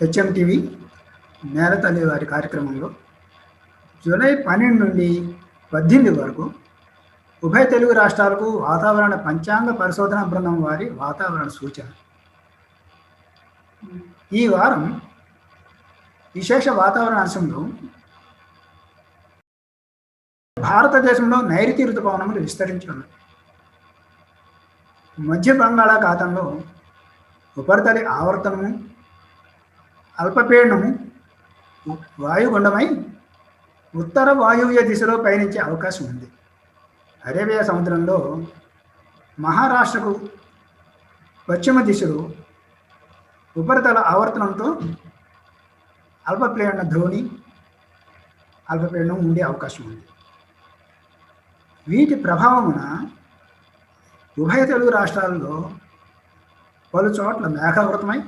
HMTV నేలతల్లి వారి కార్యక్రమంలో జూలై పన్నెండు నుండి పద్దెనిమిది వరకు ఉభయ తెలుగు రాష్ట్రాలకు వాతావరణ పంచాంగ పరిశోధన బృందం వారి వాతావరణ సూచన. ఈ వారం విశేష వాతావరణ అంశంలో భారతదేశంలో నైరుతి ఋతుపవనములు విస్తరించి ఉన్నాయి మధ్య బంగాళాఖాతంలో ఉపరితలి ఆవర్తనము అల్పపీడనము వాయుగుండమై ఉత్తర వాయువ్య దిశలో పయనించే అవకాశం ఉంది. అరేబియా సముద్రంలో మహారాష్ట్రకు పశ్చిమ దిశలో ఉపరితల ఆవర్తనంతో అల్పపీడన ధ్రోణి అల్పపీడనం ఉండే అవకాశం ఉంది. వీటి ప్రభావమున ఉభయ తెలుగు రాష్ట్రాల్లో పలు చోట్ల మేఘావృతమై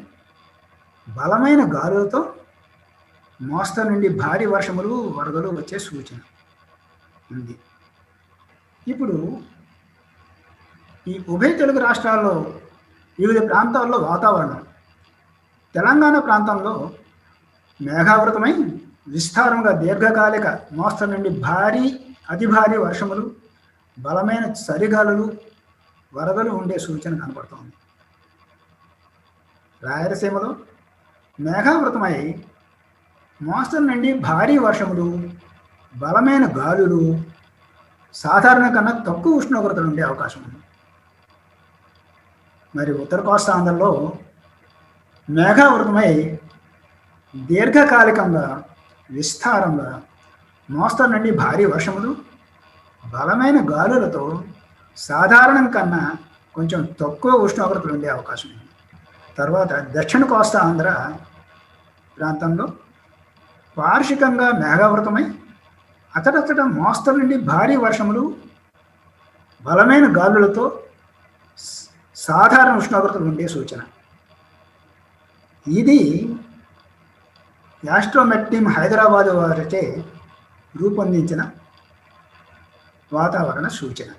బలమైన గాలులతో మోస్తరు నుండి భారీ వర్షములు వరదలు వచ్చే సూచన ఉంది. ఇప్పుడు ఈ ఉభయ తెలుగు రాష్ట్రాల్లో వివిధ ప్రాంతాల్లో వాతావరణం తెలంగాణ ప్రాంతంలో మేఘావృతమై విస్తారంగా దీర్ఘకాలిక మోస్తరు నుండి భారీ అతి భారీ వర్షములు బలమైన చలిగాలులు వరదలు ఉండే సూచన కనపడుతోంది. రాయలసీమలో మేఘావృతమై మోస్తరు నుండి భారీ వర్షములు బలమైన గాలులు సాధారణ కన్నా తక్కువ ఉష్ణోగ్రతలు ఉండే అవకాశం ఉంది. మరి ఉత్తర కోస్తా ఆంధ్రలో మేఘావృతమై దీర్ఘకాలికంగా విస్తారంగా మోస్తరు నుండి భారీ వర్షములు బలమైన గాలులతో సాధారణం కన్నా కొంచెం తక్కువ ఉష్ణోగ్రతలు ఉండే అవకాశం ఉంది. తర్వాత దక్షిణ కోస్తా ఆంధ్ర ప్రాంతంలో వార్షికంగా మేఘావృతమై అతడతడ మోస్తరు నుండి భారీ వర్షములు బలమైన గాలులతో సాధారణ ఉష్ణోగ్రతలు ఉండే సూచన. ఇది యాస్ట్రోమెట్టిమ్ హైదరాబాదు హైదరాబాద్ వారిచే రూపొందించిన వాతావరణ సూచన.